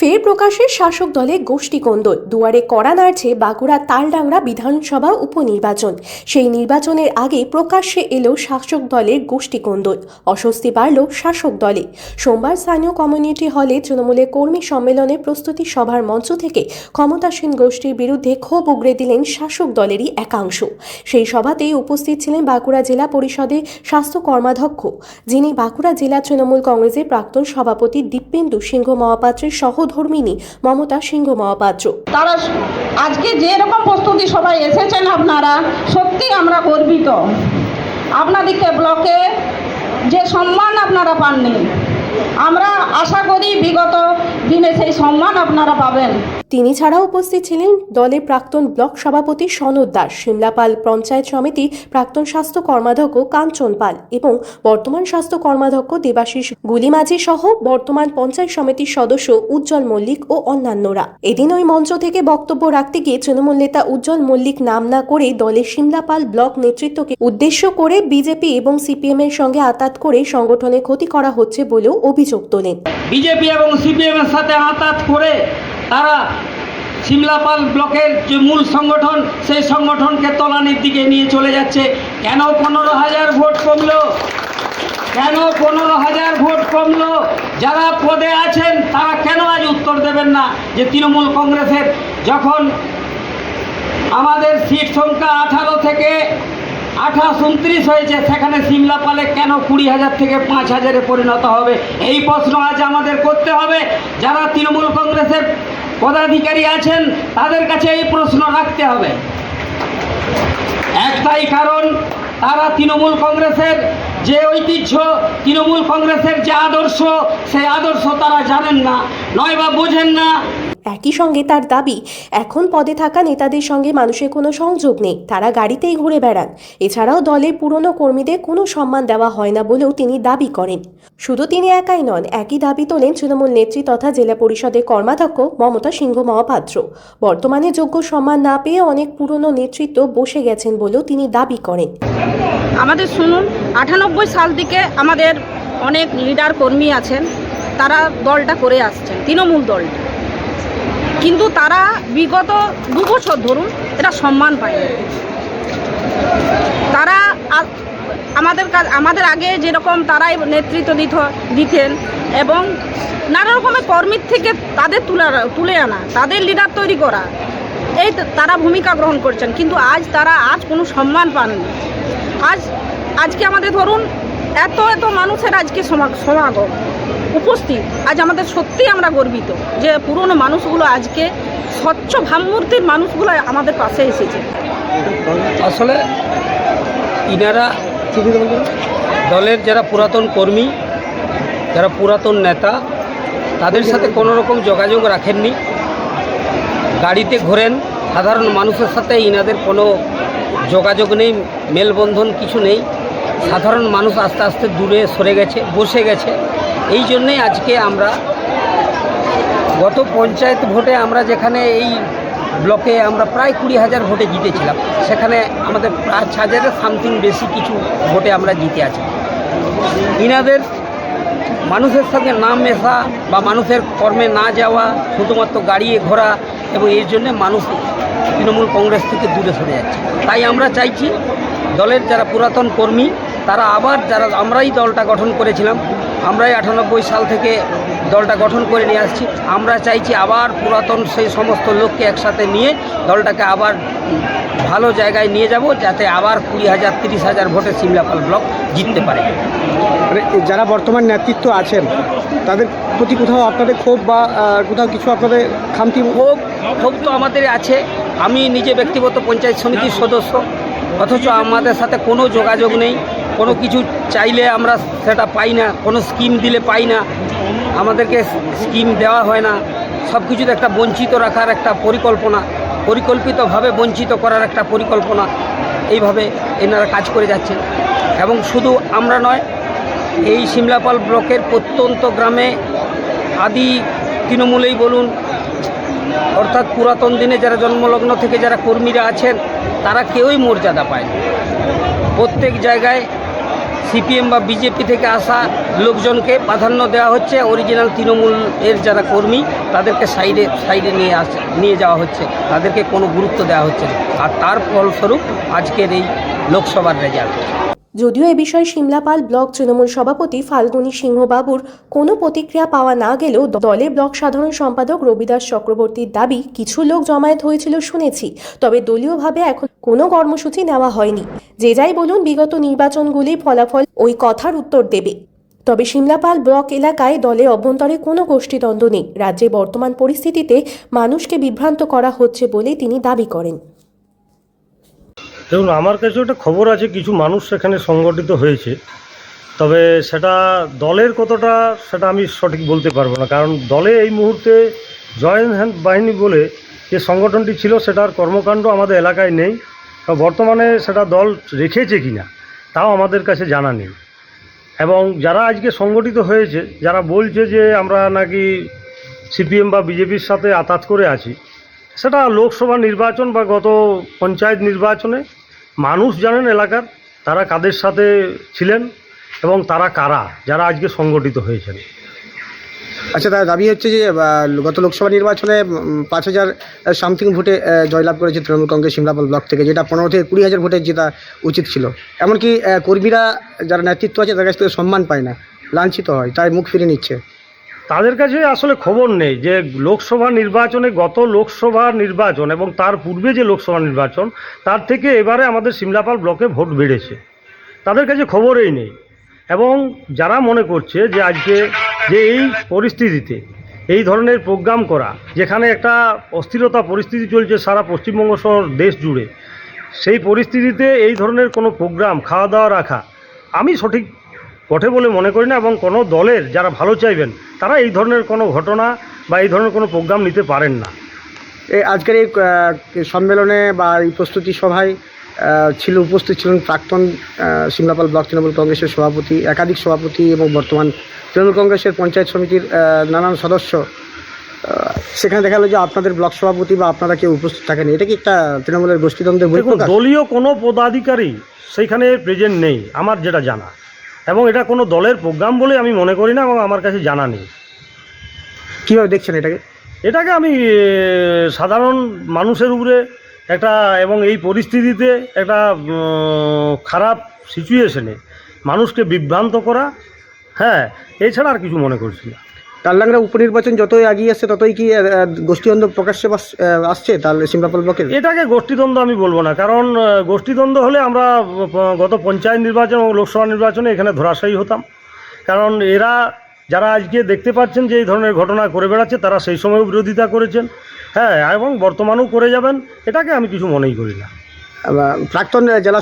ফের প্রকাশে শাসক দলে গোষ্ঠী কোন্দল। দুয়ারে কড়া নাড়ছে বাঁকুড়া তালডাংরা বিধানসভা উপনির্বাচন। সেই নির্বাচনের আগে প্রকাশ্যে এলো শাসক দলের গোষ্ঠী কোন্দল। অস্বস্তি বাড়ল শাসক দলে। সোমবার স্থানীয় কমিউনিটি হলে তৃণমূলের কর্মী সম্মেলনে প্রস্তুতি সভার মঞ্চ থেকে ক্ষমতাসীন গোষ্ঠীর বিরুদ্ধে ক্ষোভ উগড়ে দিলেন শাসক দলেরই একাংশ। সেই সভাতেই উপস্থিত ছিলেন বাঁকুড়া জেলা পরিষদের স্বাস্থ্য কর্মাধ্যক্ষ, যিনি বাঁকুড়া জেলা তৃণমূল কংগ্রেসের প্রাক্তন সভাপতি দীপেন্দু সিংহ মহাপাত্রের সহধর্মিনী মমতা সিংহ মহাপাত্র। তারা আজকে যে রকম প্রস্তুতি সবাই এসেছেন আপনারা, সত্যি আমরা গর্বিত। আপনাদেরকে ব্লকে যে সম্মান আপনারা পাননি, আমরা আশা করি বিগত দিনে সেই সম্মান আপনারা পাবেন। তিনি ছাড়া উপস্থিত ছিলেন দলের প্রাক্তন ব্লক সভাপতি সনদ দাস সিমলাপাল পঞ্চায়েত সমিতি প্রাক্তন স্বাস্থ্য কর্মাধ্যক্ষ কাঞ্চন পাল এবং বর্তমান স্বাস্থ্য কর্মাধ্যক্ষ দেবাশিস গুলিমাঝি সহ বর্তমান পঞ্চায়েত সমিতির সদস্য উজ্জ্বল মল্লিক ও অন্যান্যরা। এদিন ওই মঞ্চ থেকে বক্তব্য রাখতে গিয়ে তৃণমূল নেতা উজ্জ্বল মল্লিক নাম না করে দলের সিমলাপাল ব্লক নেতৃত্বকে উদ্দেশ্য করে বিজেপি এবং সিপিএম এর সঙ্গে আতাত করে সংগঠনের ক্ষতি করা হচ্ছে বলেও অভিযোগ তোলেন। বিজেপি এবং সিপিএমের সাথে আঁতাত করে তারা সিমলাপাল ব্লকের যে মূল সংগঠন, সেই সংগঠনকে তলানির দিকে নিয়ে চলে যাচ্ছে। কেন পনেরো হাজার ভোট কমলো? কেন পনেরো হাজার ভোট কমলো? যারা পদে আছেন, তারা কেন আজ উত্তর দেবেন না? যে তৃণমূল কংগ্রেসের যখন আমাদের সিট সংখ্যা আঠারো থেকে আঠাশ উনত্রিশ হয়েছে, সেখানে সিমলাপালে কেন কুড়ি হাজার থেকে পাঁচ হাজারে পরিণত হবে? এই প্রশ্ন আজ আমাদের করতে হবে। যারা তৃণমূল কংগ্রেসের পদাধিকারী আছেন, তাদের কাছে এই প্রশ্ন রাখতে হবে। একটাই কারণ, তারা তৃণমূল কংগ্রেসের যে ঐতিহ্য, তৃণমূল কংগ্রেসের যে আদর্শ, সেই আদর্শ তারা জানেন না। নয় বা বোঝেন না একই সঙ্গে তার দাবি, এখন পদে থাকা নেতাদের সঙ্গে মানুষের কোনো সংযোগ নেই, তারা গাড়িতেই ঘুরে বেড়ান। এছাড়াও দলের পুরনো কর্মীদের কোনো সম্মান দেওয়া হয় না বলেও তিনি দাবি করেন। শুধু তিনি একাই নন, একই দাবি তোলেন তৃণমূল নেত্রী তথা জেলা পরিষদের কর্মাধ্যক্ষ মমতা সিংহ মহাপাত্র। বর্তমানে যোগ্য সম্মান না পেয়ে অনেক পুরনো নেতৃত্ব বসে গেছেন বলেও তিনি দাবি করেন। আমাদের শুনুন, আটানব্বই সাল থেকে আমাদের অনেক লিডার কর্মী আছেন, তারা দলটা করে আসছেন, তৃণমূল দলটা। কিন্তু তারা বিগত দু বছর ধরুন এটা সম্মান পায়নি। তারা আমাদের কাজ- আমাদের আগে যেরকম তারাই নেতৃত্ব দিত, দিতেন এবং নানা রকমের কর্মীর থেকে তাদের তুলে তুলে আনা, তাদের লিডার তৈরি করা, এই তারা ভূমিকা গ্রহণ করছেন। কিন্তু আজ তারা, আজ কোনো সম্মান পাননি। আজ, আজকে আমাদের ধরুন এত এত মানুষের আজকে সমা- সমাগম। উপস্থিত। আজ আমাদের সত্যি আমরা গর্বিত যে পুরনো মানুষগুলো আজকে স্বচ্ছ ভাবমূর্তির মানুষগুলো আমাদের পাশে এসেছে। আসলে ইনারা দলের যারা পুরাতন কর্মী, যারা পুরাতন নেতা, তাদের সাথে কোনো রকম যোগাযোগ রাখেননি। গাড়িতে ঘোরেন, সাধারণ মানুষের সাথে ইনাদের কোনো যোগাযোগ নেই, মেলবন্ধন কিছু নেই। সাধারণ মানুষ আস্তে আস্তে দূরে সরে গেছে, বসে গেছে। এই জন্যেই আজকে আমরা গত পঞ্চায়েত ভোটে আমরা যেখানে এই ব্লকে আমরা প্রায় কুড়ি হাজার ভোটে জিতেছিলাম, সেখানে আমাদের পাঁচ হাজারের সামথিং বেশি কিছু ভোটে আমরা জিতে আছি। ইনাদের মানুষের সঙ্গে না মেশা বা মানুষের কর্মে না যাওয়া, শুধুমাত্র গাড়িয়ে ঘোরা এবং এর জন্যে মানুষ তৃণমূল কংগ্রেস থেকে দূরে সরে যাচ্ছে। তাই আমরা চাইছি দলের যারা পুরাতন কর্মী তারা আবার যারা আমরাই দলটা গঠন করেছিলাম আমরাই আটানব্বই সাল থেকে দলটা গঠন করে নিয়ে আসছি। আমরা চাইছি আবার পুরাতন সেই সমস্ত লোককে একসাথে নিয়ে দলটাকে আবার ভালো জায়গায় নিয়ে যাব যাতে আবার কুড়ি হাজার তিরিশ হাজার ভোটে সিমলাপাল ব্লক জিততে পারে। মানে যারা বর্তমান নেতৃত্ব আছেন তাদের প্রতি কোথাও আপনাদের ক্ষোভ বা কোথাও কিছু আপনাদের খামতি? ক্ষোভ ক্ষোভ তো আমাদের আছে। আমি নিজে ব্যক্তিগত পঞ্চায়েত সমিতির সদস্য অথচ আমাদের সাথে কোনো যোগাযোগ নেই। কোনো কিছু চাইলে আমরা সেটা পাই না, কোনো স্কিম দিলে পাই না। আমাদেরকে স্কিম দেওয়া হয় না। সব কিছুতে একটা বঞ্চিত রাখার একটা পরিকল্পনা, পরিকল্পিতভাবে বঞ্চিত করার একটা পরিকল্পনা এইভাবে এনারা কাজ করে যাচ্ছেন এবং শুধু আমরা নয়, এই সিমলাপাল ব্লকের প্রত্যন্ত গ্রামে আদি তৃণমূলেই বলুন, অর্থাৎ পুরাতন দিনে যারা জন্মলগ্ন থেকে যারা কর্মীরা আছেন, তারা কেউই মর্যাদা পায় প্রত্যেক জায়গায় সিপিএম বা বিজেপি থেকে আসা লোকজনকে প্রাধান্য দেওয়া হচ্ছে। অরিজিনাল তৃণমূল এর যারা কর্মী, তাদেরকে সাইডে সাইডে নিয়ে আস, নিয়ে যাওয়া হচ্ছে। তাদেরকে কোনো গুরুত্ব দেওয়া হচ্ছে আর তার ফলস্বরূপ আজকের এই লোকসভার রেজাল্ট যদিও এ বিষয়ে সিমলাপাল ব্লক তৃণমূল সভাপতি ফাল্গুনী সিংহবাবুর কোনো প্রতিক্রিয়া পাওয়া না গেলেও দলে ব্লক সাধারণ সম্পাদক রবিদাস চক্রবর্তীর দাবি, কিছু লোক জমায়েত হয়েছিল শুনেছি, তবে দলীয়ভাবে এখন কোনো কর্মসূচি নেওয়া হয়নি। যে যাই বলুন, বিগত নির্বাচনগুলি ফলাফল ওই কথার উত্তর দেবে। তবে সিমলাপাল ব্লক এলাকায় দলে অভ্যন্তরে কোনো গোষ্ঠীদ্বন্দ্ব নেই। রাজ্যে বর্তমান পরিস্থিতিতে মানুষকে বিভ্রান্ত করা হচ্ছে বলে তিনি দাবি করেন। দেখুন, আমার কাছে একটা খবর আছে, কিছু মানুষ সেখানে সংগঠিত হয়েছে। তবে সেটা দলের কতটা, সেটা আমি সঠিক বলতে পারব না। কারণ দলে এই মুহূর্তে জয়েন্ট হ্যান্ড বাহিনী বলে যে সংগঠনটি ছিল, সেটার কর্মকাণ্ড আমাদের এলাকায় নেই। বর্তমানে সেটা দল রেখেছে কিনা, তাও আমাদের কাছে জানা নেই। এবং যারা আজকে সংগঠিত হয়েছে, যারা বলছে যে আমরা নাকি সিপিএম বা বিজেপির সাথে আতাত করে আছি, সেটা লোকসভা নির্বাচন বা গত পঞ্চায়েত নির্বাচনে মানুষ জানেন এলাকার, তারা কাদের সাথে ছিলেন এবং তারা কারা, যারা আজকে সংগঠিত হয়েছেন। আচ্ছা তার দাবি হচ্ছে যে গত লোকসভা নির্বাচনে পাঁচ হাজার সামথিং ভোটে জয়লাভ করেছে তৃণমূল কংগ্রেস সিমলাপাল ব্লক থেকে, যেটা পনেরো থেকে কুড়ি হাজার ভোটে জেতা উচিত ছিল। এমনকি কর্মীরা যারা নেতৃত্ব আছে, তাদের কাছ থেকে সম্মান পায় না, লাঞ্ছিত হয়, তাই মুখ ফিরে নিচ্ছে। তাদের কাছে আসলে খবর নেই যে লোকসভা নির্বাচনে গত লোকসভা নির্বাচন এবং তার পূর্বে যে লোকসভা নির্বাচন, তার থেকে এবারে আমাদের সিমলাপাল ব্লকে ভোট বেড়েছে। তাদের কাছে খবরই নেই। এবং যারা মনে করছে যে আজকে যে এই পরিস্থিতিতে এই ধরনের প্রোগ্রাম করা, যেখানে একটা অস্থিরতা পরিস্থিতি চলছে সারা পশ্চিমবঙ্গ সহ দেশ জুড়ে, সেই পরিস্থিতিতে এই ধরনের কোনো প্রোগ্রাম খাওয়া দাওয়া রাখা, আমি সঠিক ঘটে বলে মনে করি না এবং কোনো দলের যারা ভালো চাইবেন তারা এই ধরনের কোনো ঘটনা বা এই ধরনের কোনো প্রোগ্রাম নিতে পারেন না। এই আজকের এই সম্মেলনে বা এই প্রস্তুতি সভায় ছিল উপস্থিত ছিলেন প্রাক্তন সিমলাপাল ব্লক তৃণমূল কংগ্রেসের সভাপতি একাধিক সভাপতি এবং বর্তমান তৃণমূল কংগ্রেসের পঞ্চায়েত সমিতির নানান সদস্য। সেখানে দেখা গেলো যে আপনাদের ব্লক সভাপতি বা আপনারা কেউ উপস্থিত থাকেন এটা কি একটা তৃণমূলের গোষ্ঠীদ্বন্দ্বের দলীয় কোনো পদাধিকারী সেইখানে প্রেজেন্ট নেই আমার যেটা জানা। এবং এটা কোনো দলের প্রোগ্রাম বলে আমি মনে করি না এবং আমার কাছে জানা নেই। কীভাবে দেখছেন এটাকে? এটাকে আমি সাধারণ মানুষের উপরে একটা এবং এই পরিস্থিতিতে একটা খারাপ সিচুয়েশনে মানুষকে বিভ্রান্ত করা হ্যাঁ এছাড়া আর কিছু মনে করছি না। তালডাংরা উপনির্বাচন যতই এগিয়ে আসছে ততই কি গোষ্ঠীদ্বন্দ্ব প্রকাশ্যে আসছে? তাল সিমলাপাল ব্লকের? এটাকে গোষ্ঠীদ্বন্দ্ব আমি বলব না কারণ গোষ্ঠীদ্বন্দ্ব হলে আমরা গত পঞ্চায়েত নির্বাচন এবং লোকসভা নির্বাচনে এখানে ধরাশায়ী হতাম। কারণ এরা যারা আজকে দেখতে পাচ্ছেন যে এই ধরনের ঘটনা করে বেড়াচ্ছে তারা সেই সময়ও বিরোধিতা করেছেন। হ্যাঁ এবং বর্তমানেও করে যাবেন এটাকে আমি কিছু মনেই করি না। প্রাক্তন জেলা